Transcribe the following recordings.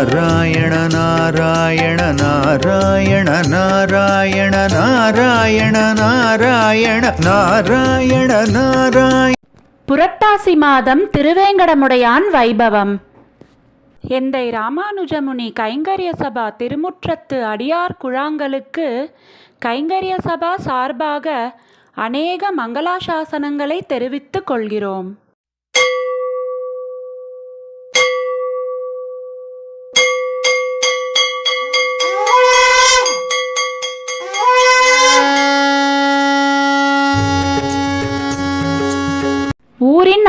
நாராயண நாராயண நாராயண நாராயண நாராயண நாராயண நாராயண நாராயண. புரட்டாசி மாதம் திருவேங்கடமுடையான் வைபவம். எந்தை ராமானுஜமுனி கைங்கரிய சபா திருமுற்றத்து அடியார் குழாங்களுக்கு கைங்கரிய சபா சார்பாக அநேக மங்களாசாசனங்களை தெரிவித்துக் கொள்கிறோம்.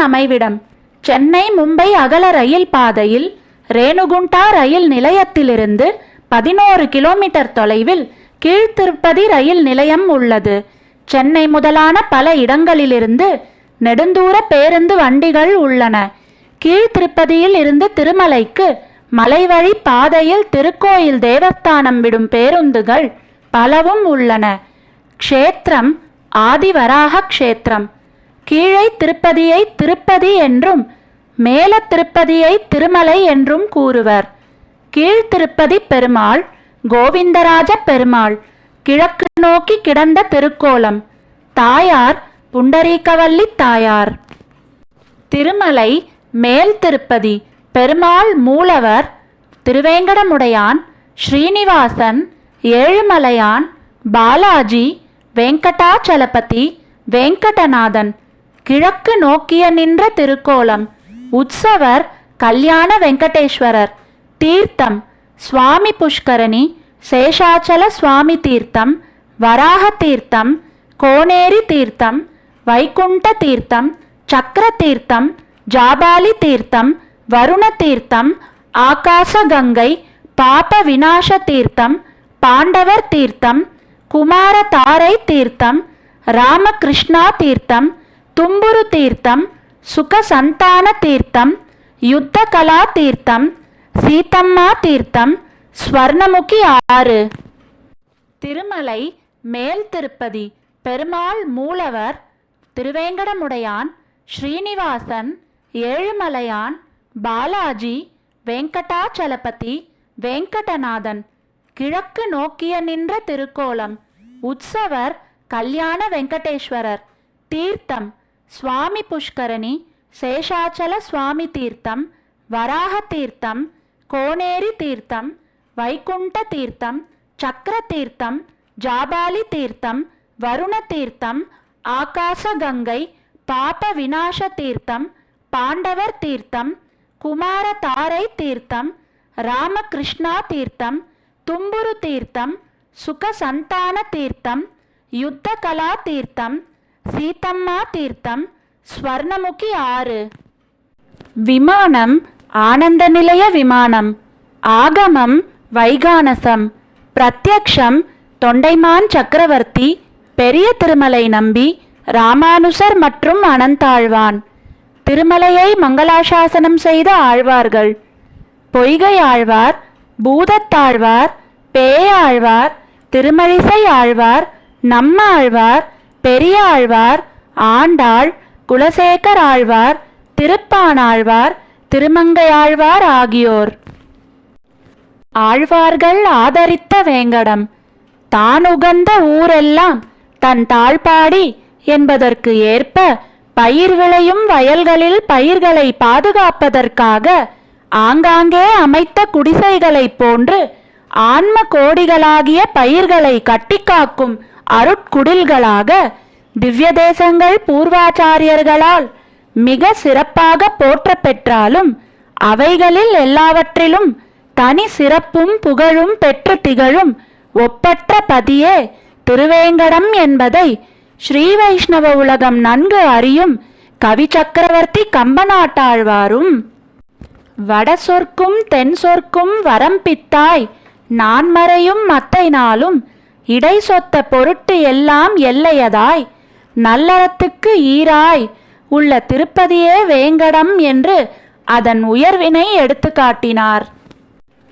அமைவிடம். சென்னை மும்பை அகல ரயில் பாதையில் ரேணுகுண்டா ரயில் நிலையத்திலிருந்து பதினோரு கிலோமீட்டர் தொலைவில் கீழ்த்திருப்பதி ரயில் நிலையம் உள்ளது. சென்னை முதலான பல இடங்களிலிருந்து நெடுந்தூர பேருந்து வண்டிகள் உள்ளன. கீழ்த்திருப்பதியில் இருந்து திருமலைக்கு மலைவழி பாதையில் திருக்கோயில் தேவஸ்தானம் விடும் பேருந்துகள் பலவும் உள்ளன. க்ஷேத்திரம் ஆதிவராக க்ஷேத்திரம். கீழே திருப்பதியை திருப்பதி என்றும் மேல திருப்பதியை திருமலை என்றும் கூறுவர். கீழ்த்திருப்பதி பெருமாள் கோவிந்தராஜ பெருமாள் கிழக்கு நோக்கி கிடந்த திருக்கோலம் தாயார் புண்டரீகவல்லி தாயார். திருமலை மேல் திருப்பதி பெருமாள் மூலவர் திருவேங்கடமுடையான் ஸ்ரீனிவாசன் ஏழுமலையான் பாலாஜி வெங்கடாச்சலபதி வெங்கடநாதன் கிழக்கு நோக்கிய நின்ற திருக்கோலம். உற்சவர் கல்யாண வெங்கடேஸ்வரர். தீர்த்தம் சுவாமி புஷ்கரணி சேஷாச்சல சுவாமி தீர்த்தம் வராக தீர்த்தம் கோனேரி தீர்த்தம் வைகுண்ட தீர்த்தம் சக்கர தீர்த்தம் ஜாபாலி தீர்த்தம் வருண தீர்த்தம் ஆகாசகங்கை பாப விநாச தீர்த்தம் பாண்டவர் தீர்த்தம் குமார தாரை தீர்த்தம் ராமகிருஷ்ணா தீர்த்தம் தும்புரு தீர்த்தம் சுகசந்தான தீர்த்தம் யுத்த கலா தீர்த்தம் சீத்தம்மா தீர்த்தம் ஸ்வர்ணமுகி ஆறு. திருமலை மேல் திருப்பதி பெருமாள் மூலவர் திருவேங்கடமுடையான் ஸ்ரீனிவாசன் ஏழுமலையான் பாலாஜி வெங்கடாச்சலபதி வெங்கடநாதன். கிழக்கு நோக்கிய நின்ற திருக்கோலம் உற்சவர் கல்யாண வெங்கடேஸ்வரர். தீர்த்தம் స్వామి పుష్కరిణి శేషాచల స్వామి తీర్థం వరాహ తీర్థం కోనేరి తీర్థం వైకుంఠ తీర్థం చక్ర తీర్థం జాబాలి తీర్థం వరుణ తీర్థం ఆకాశగంగై పాప వినాశ తీర్థం పాండవర్ తీర్థం కుమార తారై తీర్థం రామకృష్ణా తీర్థం తుంబురు తీర్థం సుఖ సంతాన తీర్థం యుద్ధ తీర్థం சீத்தம்மா சீதம்மா தீர்த்தம் ஸ்வர்ணமுகி ஆறு. விமானம் ஆனந்த நிலைய விமானம் ஆகமம் வைகானசம் பிரத்யக்ஷம் தொண்டைமான் சக்கரவர்த்தி பெரிய திருமலை நம்பி ராமானுசர் மற்றும் அனந்தாழ்வான். திருமலையை மங்களாசாசனம் செய்த ஆழ்வார்கள். பொய்கை ஆழ்வார் பூதத்தாழ்வார் பேயாழ்வார் திருமழிசை ஆழ்வார் நம்ம ஆழ்வார் பெரிய ஆழ்வார் ஆண்டாள் குலசேகர் ஆழ்வார் திருப்பானாழ்வார் திருமங்கையாழ்வார் ஆகியோர். ஆழ்வார்கள் ஆதரித்த வேங்கடம். தான் உகந்த ஊரெல்லாம் தன் தாழ்பாடி என்பதற்கு ஏற்ப பயிர் விளையும் வயல்களில் பயிர்களை பாதுகாப்பதற்காக ஆங்காங்கே அமைத்த குடிசைகளைப் போன்று ஆன்ம கோடிகளாகிய பயிர்களை கட்டிக்காக்கும் அருட்குடில்களாக திவ்ய தேசங்கள் பூர்வாச்சாரியர்களால் மிக சிறப்பாக போற்றப்பெற்றாலும் அவைகளில் எல்லாவற்றிலும் தனி சிறப்பும் புகழும் பெற்று திகழும் ஒப்பற்ற பதியே திருவேங்கடம் என்பதை ஸ்ரீ வைஷ்ணவ உலகம் நன்கு அறியும் கவி சக்கரவர்த்தி கம்பநாட்டாழ்வாரும் வட சொற்கும் தென் சொற்கும் வரம்பித்தாய் நான்மறையும் நான் மறையும் மத்தை நாளும் இடை சொத்த பொருட்டு எல்லாம் எல்லையதாய். நல்லறத்துக்கு ஈராய். உள்ள திருப்பதியே வேங்கடம் என்று அதன் உயர்வினை எடுத்து காட்டினார்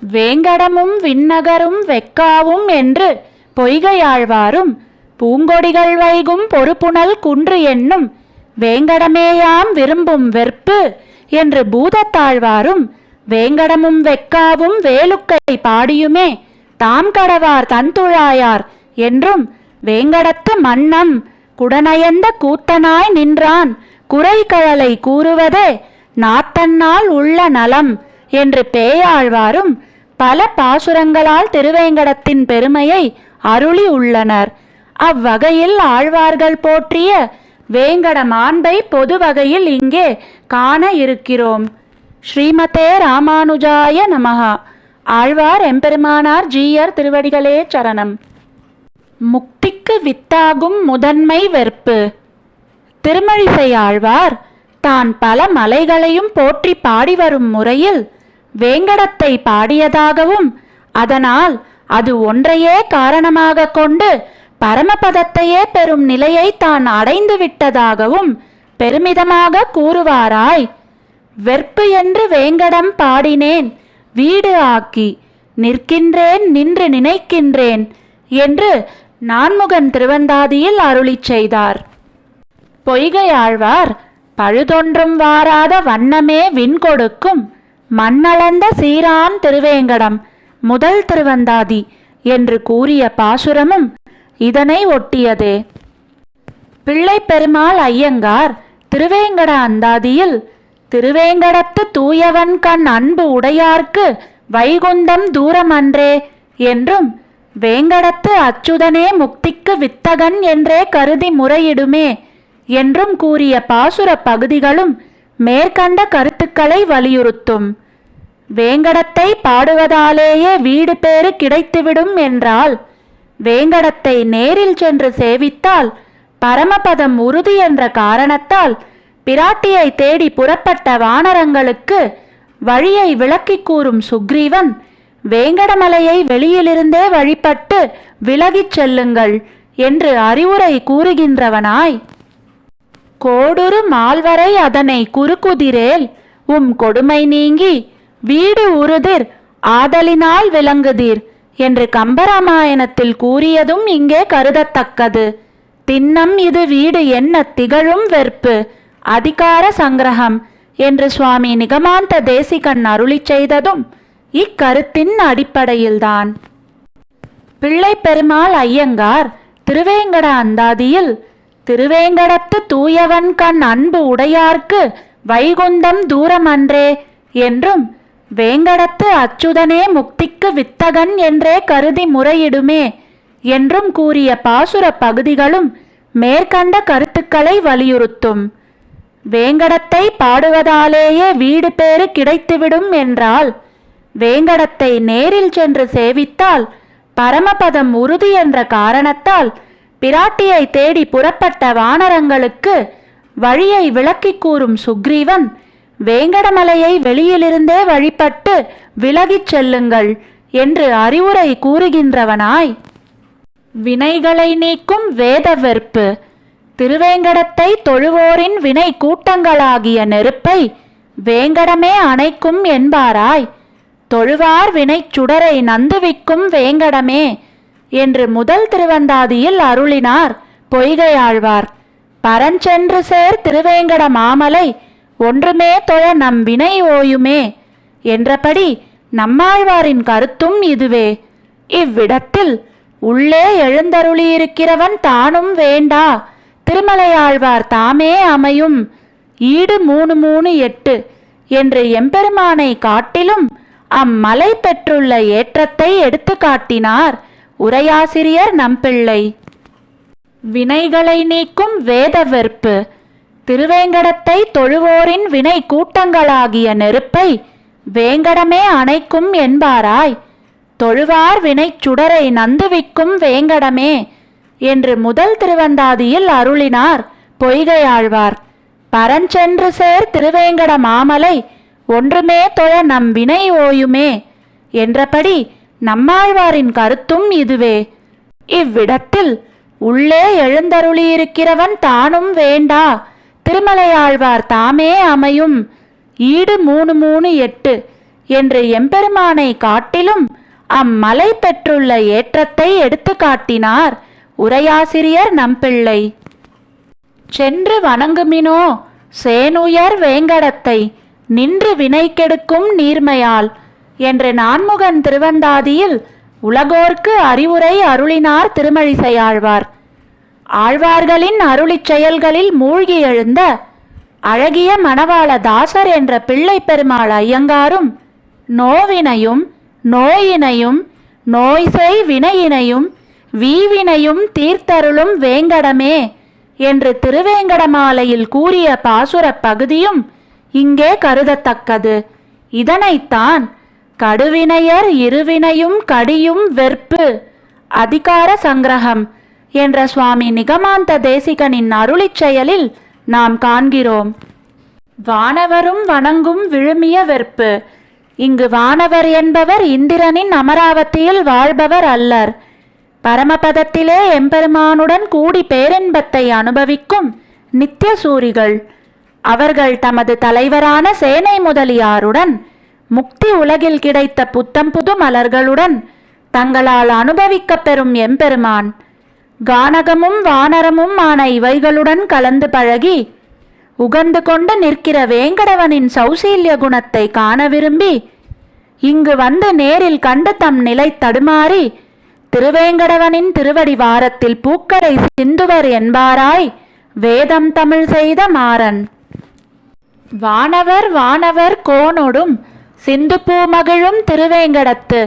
வேங்கடமும் விண்ணகரும் வெக்காவும் என்று பொய்கையாழ்வாரும் பூங்கொடிகள் வைகும் பொறுப்புணல் குன்று என்னும் வேங்கடமேயாம் விரும்பும் வெற்பு என்று பூதத்தாழ்வாரும் வேங்கடமும் வெக்காவும் வேலுக்கை பாடியுமே தாம் கடவார் தன்துழாயார் என்றும் வேங்கடத்து மன்னம் குடநயந்த கூத்தனாய் நின்றான். குறைகழலை கூறுவதே நாத்தன்னால் உள்ள நலம் என்று பேயாழ்வாரும் பல பாசுரங்களால் திருவேங்கடத்தின் பெருமையை அருளி உள்ளனர். அவ்வகையில் ஆழ்வார்கள் போற்றிய வேங்கட மாண்பை பொது வகையில் இங்கே காண இருக்கிறோம். ஸ்ரீமதே ராமானுஜாய நமகா ஆழ்வார் எம்பெருமானார் ஜீயர் திருவடிகளே சரணம். முக்திக்கு வித்தாகும் முதன்மை வெற்பு திருமழிசை ஆழ்வார் தான் பல மலைகளையும் போற்றி பாடி வரும் முறையில் வேங்கடத்தை பாடியதாகவும் அதனால் அது ஒன்றையே காரணமாக கொண்டு பரமபதத்தையே பெறும் நிலையை தான் அடைந்து விட்டதாகவும் பெருமிதமாக கூறுவாராய். வெற்பு என்று வேங்கடம் பாடினேன். வீடு ஆக்கி நிற்கின்றேன் நின்று நினைக்கின்றேன் என்று நான்முகன் திருவந்தாதியில் அருளிச் செய்தார். பொய்கை ஆழ்வார் பழுதொன்றும் வாராத வண்ணமே விண்கொடுக்கும் மண்ணளந்த சீரான் திருவேங்கடம் முதல் திருவந்தாதி என்று கூறிய பாசுரமும் இதனை ஒட்டியதே. பிள்ளை பெருமாள் ஐயங்கார் திருவேங்கட அந்தாதியில் திருவேங்கடத்து தூயவன் கண் அன்பு உடையார்க்கு வைகுந்தம் தூரமன்றே என்றும் வேங்கடத்து அச்சுதனே முக்திக்கு வித்தகன் என்றே கருதி முறையிடுமே என்றும் கூறிய பாசுர பகுதிகளும் மேற்கண்ட கருத்துக்களை வலியுறுத்தும். வேங்கடத்தை பாடுவதாலேயே வீடு பேறு கிடைத்துவிடும் என்றால் வேங்கடத்தை நேரில் சென்று சேவித்தால் பரமபதம் உறுதி என்ற காரணத்தால் பிராட்டியை தேடி புறப்பட்ட வானரங்களுக்கு வழியை விளக்கிக் கூறும் சுக்ரீவன் வேங்கடமலையை வெளியிலிருந்தே வழிபட்டு விலகிச் செல்லுங்கள் என்று அறிவுரை கூறுகின்றவனாய். கோடுரு மால்வரை அதனை குறுக்குதிரேல் உம் கொடுமை நீங்கி வீடு உறுதிர் ஆதலினால் விளங்குதீர் என்று கம்பராமாயணத்தில் கூறியதும் இங்கே கருதத்தக்கது. திண்ணம் இது வீடு என்ன திகழும் வெற்பு? அதிகார சங்கிரகம் என்று சுவாமி நிகமாந்த தேசிகன் அருளிச் செய்ததும் இக்கருத்தின் அடிப்படையில்தான். பிள்ளை பெருமாள் ஐயங்கார் திருவேங்கட அந்தாதியில் திருவேங்கடத்து தூயவன் கண் அன்பு உடையார்க்கு வைகுந்தம் தூரமன்றே என்றும் வேங்கடத்து அச்சுதனே முக்திக்கு வித்தகன் என்றே கருதி முறையிடுமே என்றும் கூறிய பாசுர பகுதிகளும் மேற்கண்ட கருத்துக்களை வலியுறுத்தும். வேங்கடத்தை பாடுவதாலேயே வீடு பேறு கிடைத்துவிடும் என்றால் வேங்கடத்தை நேரில் சென்று சேவித்தால் பரமபதம் உறுதி என்ற காரணத்தால் பிராட்டியை தேடி புறப்பட்ட வானரங்களுக்கு வழியை விளக்கிக் கூறும் சுக்ரீவன் வேங்கடமலையை வெளியிலிருந்தே வழிபட்டு விலகிச் செல்லுங்கள் என்று அறிவுரை கூறுகின்றவனாய். வினைகளை நீக்கும் வேத வெற்பு திருவேங்கடத்தை தொழுவோரின் வினை கூட்டங்களாகிய நெருப்பை வேங்கடமே அணைக்கும் என்பாராய் தொழுவார் வினைச் சுடரை நந்துவிக்கும் வேங்கடமே என்று முதல் திருவந்தாதியில் அருளினார் பொய்கையாழ்வார். பரஞ்சென்று சேர் திருவேங்கட மாமலை ஒன்றுமே தொழ நம் வினை ஓயுமே என்றபடி நம்மாழ்வாரின் கருத்தும் இதுவே. இவ்விடத்தில் உள்ளே எழுந்தருளியிருக்கிறவன் தானும் வேண்டா. திருமலையாழ்வார் தாமே அமையும். ஈடு மூணு மூணு எட்டு என்று எம்பெருமானை காட்டிலும் அம்மலை பெற்றுள்ள ஏற்றத்தை எடுத்து காட்டினார் உரையாசிரியர் நம்பிள்ளை. வினைகளை நீக்கும் வேத வெற்பு திருவேங்கடத்தை தொழுவோரின் வினை கூட்டங்களாகிய நெருப்பை வேங்கடமே அணைக்கும் என்பாராய். தொழுவார் வினைச் சுடரை நந்துவிக்கும் வேங்கடமே என்று முதல் திருவந்தாதியில் அருளினார். பொய்கையாழ்வார் பரஞ்சென்று சேர் திருவேங்கட மாமலை ஒன்றுமே தொழ நம் வினை ஓயுமே என்றபடி நம்மாழ்வாரின் கருத்தும் இதுவே. இவ்விடத்தில் உள்ளே எழுந்தருளியிருக்கிறவன் தானும் வேண்டா திருமலையாழ்வார் தாமே அமையும் ஈடு மூணு மூணு எட்டு என்று எம்பெருமானை காட்டிலும் அம்மலை பெற்றுள்ள ஏற்றத்தை எடுத்து காட்டினார். உரையாசிரியர் நம்பிள்ளை சென்று வணங்குமினோ சேனுயர் வேங்கடத்தை நின்று வினை கெடுக்கும் நீர்மையால் என்று நான்முகன் திருவந்தாதியில் உலகோர்க்கு அறிவுரை அருளினார் திருமழிசையாழ்வார். ஆழ்வார்களின் அருளிச் செயல்களில் மூழ்கி எழுந்த அழகிய மணவாள தாசர் என்ற பிள்ளை பெருமாள் ஐயங்காரும் நோவினையும் நோயினையும் நோய்சை வினையினையும் வீவினையும் தீர்த்தருளும் வேங்கடமே என்று திருவேங்கடமாலையில் கூறிய பாசுரப் பகுதியும் இங்கே கருதத்தக்கது. இதனைத்தான் கடுவினையர் இருவினையும் கடியும் வெற்பு அதிகார சங்கிரகம் என்ற சுவாமி நிகமாந்த தேசிகனின் அருளிச் செயலில் நாம் காண்கிறோம். வானவரும் வணங்கும் விழுமிய வெற்பு. இங்கு வானவர் என்பவர் இந்திரனின் அமராவதியில் வாழ்பவர் அல்லர். பரமபதத்திலே எம்பெருமானுடன் கூடி பேரின்பத்தை அனுபவிக்கும் நித்தியசூரிகள். அவர்கள் தமது தலைவரான சேனை முதலியாருடன் முக்தி உலகில் கிடைத்த புத்தம் புது மலர்களுடன் தங்களால் அனுபவிக்கப் பெறும் எம்பெருமான். கானகமும் வானரமும் ஆன இவைகளுடன் கலந்து பழகி உகந்து கொண்டு நிற்கிற வேங்கடவனின் சௌசீல்ய குணத்தை காண விரும்பி இங்கு வந்து நேரில் கண்டு தம் நிலை தடுமாறி திருவேங்கடவனின் திருவடி வாரத்தில் பூக்களை சிந்துவர் என்பாராய் வேதம் தமிழ் செய்த மாறன். வானவர் வானவர் கோனொடும் சிந்து பூமகிழும் திருவேங்கடத்து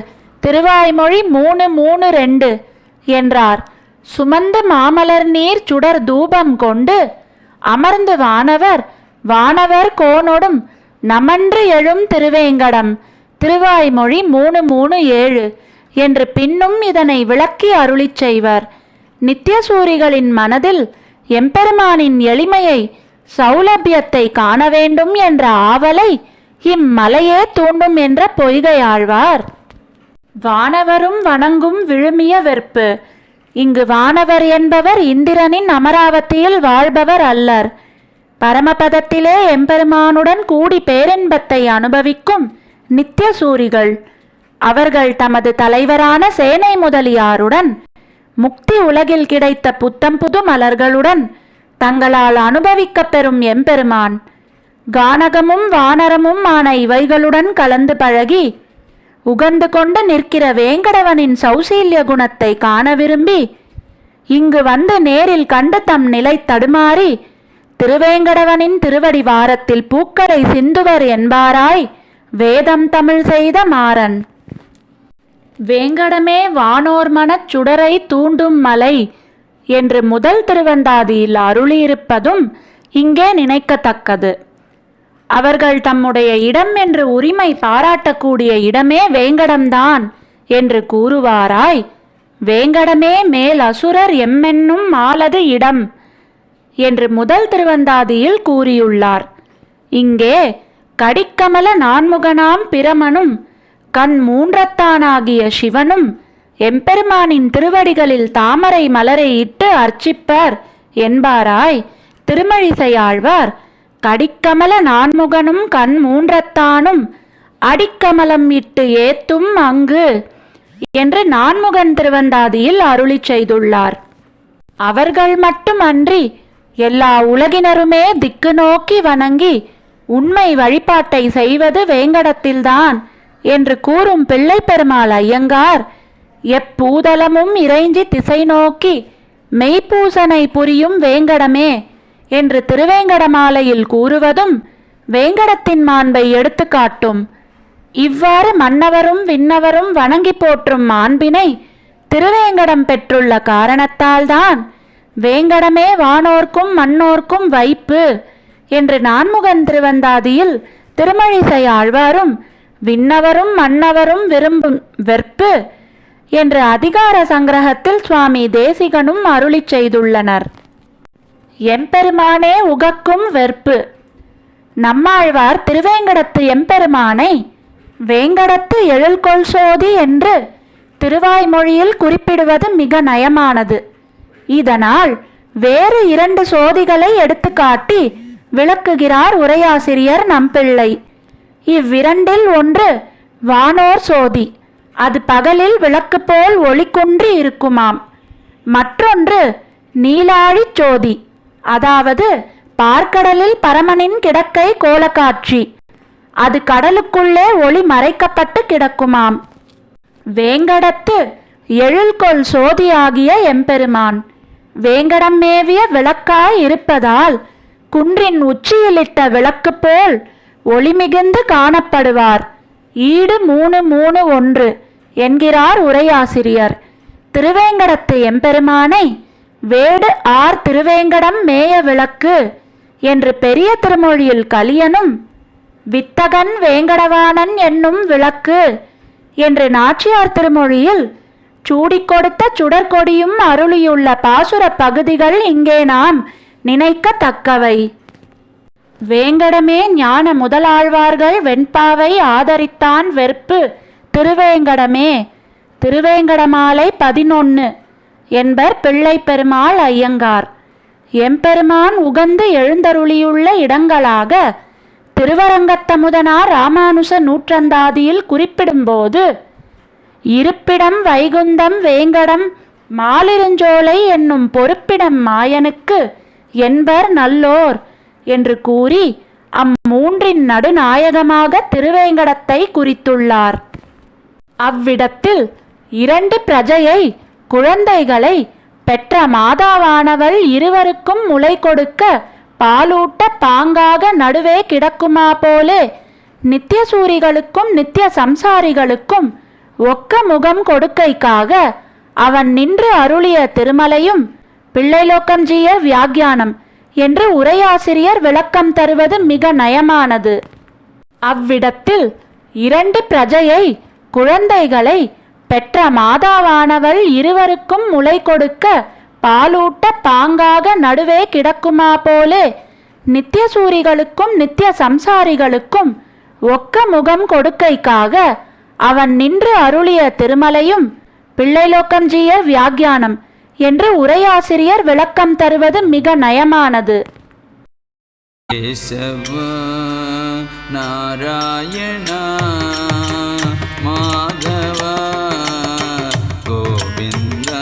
திருவாய்மொழி மூணு மூணு ரெண்டு என்றார். சுமந்து மாமலர் நீர் சுடர் தூபம் கொண்டு அமர்ந்து வானவர் வானவர் கோனொடும் நமன்று எழும் திருவேங்கடம் திருவாய்மொழி மூணு மூணு ஏழு என்று பின்னும் இதனை விளக்கி அருளிச் செய்வர். நித்தியசூரிகளின் மனதில் எம்பெருமானின் எளிமையை சௌலபியத்தை காண வேண்டும் என்ற ஆவலை இம்மலையே தூண்டும் என்ற பொய்கையாழ்வார் வானவரும் வணங்கும் விழுமிய வெற்பு இங்கு வானவர் என்பவர் இந்திரனின் அமராவதியில் வாழ்பவர் அல்லர். பரமபதத்திலே எம்பெருமானுடன் கூடி பேரின்பத்தை அனுபவிக்கும் நித்திய சூரிகள் அவர்கள் தமது தலைவரான சேனை முதலியாருடன் முக்தி உலகில் கிடைத்த புத்தம் புது மலர்களுடன் தங்களால் அனுபவிக்கப் பெறும் எம்பெருமான். கானகமும் வானரமும் ஆன இவைகளுடன் கலந்து பழகி உகந்து கொண்டு நிற்கிற வேங்கடவனின் சௌசீல்ய குணத்தை காண விரும்பி இங்கு வந்து நேரில் கண்டு தம் நிலை தடுமாறி திருவேங்கடவனின் திருவடி வாரத்தில் பூக்களை சிந்துவர் என்பாராய் வேதம் தமிழ் செய்த மாறன். வேங்கடமே வானோர் மனச் சுடரை தூண்டும் மலை என்று முதல் திருவந்தாதியில் அருளியிருப்பதும் இங்கே நினைக்கத்தக்கது. அவர்கள் தம்முடைய இடம் என்று உரிமை பாராட்டக்கூடிய இடமே வேங்கடம்தான் என்று கூறுவாராய் வேங்கடமே மேல் அசுரர் எம்மென்னும் மாலது இடம் என்று முதல் திருவந்தாதியில் கூறியுள்ளார். இங்கே கடிக்கமல நான்முகனாம் பிரமனும் கண் மூன்றத்தானாகிய சிவனும் எம்பெருமானின் திருவடிகளில் தாமரை மலரை இட்டு அர்ச்சிப்பர் என்பாராய். திருமழிசையாழ்வார் கடிக்கமல நான்முகனும் கண் மூன்றத்தானும் அடிக்கமலம் இட்டு ஏத்தும் அங்கு என்று நான்முகன் திருவந்தாதியில் அருளிச் செய்துள்ளார். அவர்கள் மட்டுமன்றி எல்லா உலகினருமே திக்கு நோக்கி வணங்கி உண்மை வழிபாட்டை செய்வது வேங்கடத்தில்தான். என்று கூறும் பிள்ளை பெருமாள் ஐயங்கார் எப்பூதலமும் இறைஞ்சி திசை நோக்கி மெய்ப்பூசனை புரியும் வேங்கடமே என்று திருவேங்கடமாலையில் கூறுவதும் வேங்கடத்தின் மாண்பை எடுத்துக்காட்டும். இவ்வாறு மன்னவரும் விண்ணவரும் வணங்கி போற்றும் மாண்பினை திருவேங்கடம் பெற்றுள்ள காரணத்தால்தான் வேங்கடமே வானோர்க்கும் மன்னோர்க்கும் வைப்பு என்று நான்முகன் திருவந்தாதியில் திருமழிசை ஆழ்வாரும் விண்ணவரும் மன்னவரும் விரும்பும் வெற்பு என்று அதிகார சங்கிரகத்தில் சுவாமி தேசிகனும் அருளிச் செய்துள்ளனர். எம்பெருமானே உகக்கும் வெற்பு. நம்மாழ்வார் திருவேங்கடத்து எம்பெருமானை வேங்கடத்து எழில்கொள் சோதி என்று திருவாய்மொழியில் குறிப்பிடுவது மிக நயமானது. இதனால் வேறு இரண்டு சோதிகளை எடுத்துக்காட்டி விளக்குகிறார் உரையாசிரியர் நம்பிள்ளை. இவ்விரண்டில் ஒன்று வானோர் சோதி. அது பகலில் விளக்கு போல் ஒளிக்குன்றி இருக்குமாம். மற்றொன்று நீலாழிச் சோதி. அதாவது பார்க்கடலில் பரமனின் கிடக்கை கோலக்காட்சி. அது கடலுக்குள்ளே ஒளி மறைக்கப்பட்டு கிடக்குமாம். வேங்கடத்து எழில்கொள் சோதியாகிய எம்பெருமான். வேங்கடம் மேவிய விளக்காய் இருப்பதால் குன்றின் உச்சியிலிட்ட விளக்கு போல் ஒளிமிகுந்து காணப்படுவார். ஈடு மூணு மூணு ஒன்று என்கிறார் உரையாசிரியர். திருவேங்கடத்து எம்பெருமானை வேடு ஆர் திருவேங்கடம் மேய விளக்கு என்று பெரிய திருமொழியில் கலியனும் வித்தகன் வேங்கடவாணன் என்னும் விளக்கு என்று நாச்சியார் திருமொழியில் சூடிக் கொடுத்த சுடற்கொடியும் அருளியுள்ள பாசுர பகுதிகள் இங்கே நாம் நினைக்கத்தக்கவை. வேங்கடமே ஞான முதலாழ்வார்கள் வெண்பாவை ஆதரித்தான் வெறுப்பு. திருவேங்கடமே திருவேங்கடமாலை பதினொன்று என்பர் பிள்ளை பெருமாள் ஐயங்கார். எம்பெருமான் உகந்து எழுந்தருளியுள்ள இடங்களாக திருவரங்கத்தமுதனார் ராமானுச நூற்றந்தாதியில் குறிப்பிடும்போது இருப்பிடம் வைகுந்தம் வேங்கடம் மாலிருஞ்சோலை என்னும் பொறுப்பிடம் மாயனுக்கு என்பர் நல்லோர் என்று கூறி அம்மூன்றின் நடுநாயகமாக திருவேங்கடத்தை குறித்துள்ளார். அவ்விடத்தில் இரண்டு பிரஜையை குழந்தைகளை பெற்ற மாதாவானவள் இருவருக்கும் முளை கொடுக்க பாலூட்ட பாங்காக நடுவே கிடக்குமா போலே நித்தியசூரிகளுக்கும் நித்திய சம்சாரிகளுக்கும் ஒக்க முகம் கொடுக்கைக்காக அவன் நின்று அருளிய திருமலையும் பிள்ளைலோக்கஞ்சிய வியாக்கியானம் என்று உரையாசிரியர் விளக்கம் தருவது மிக நயமானது. அவ்விடத்தில் இரண்டு பிரஜையை குழந்தைகளை பெற்ற மாதாவானவள் இருவருக்கும் முளை கொடுக்க பாலூட்ட பாங்காக நடுவே கிடக்குமா போலே நித்தியசூரிகளுக்கும் நித்திய சம்சாரிகளுக்கும் ஒக்க முகம் கொடுக்கைக்காக அவன் நின்று அருளிய திருமலையும் பிள்ளைலோக்கஞ்சிய வியாக்கியானம். என்று உரையாசிரியர் விளக்கம் தருவது மிக நயமானது. நாராயணா மாதவா கோவிந்தா.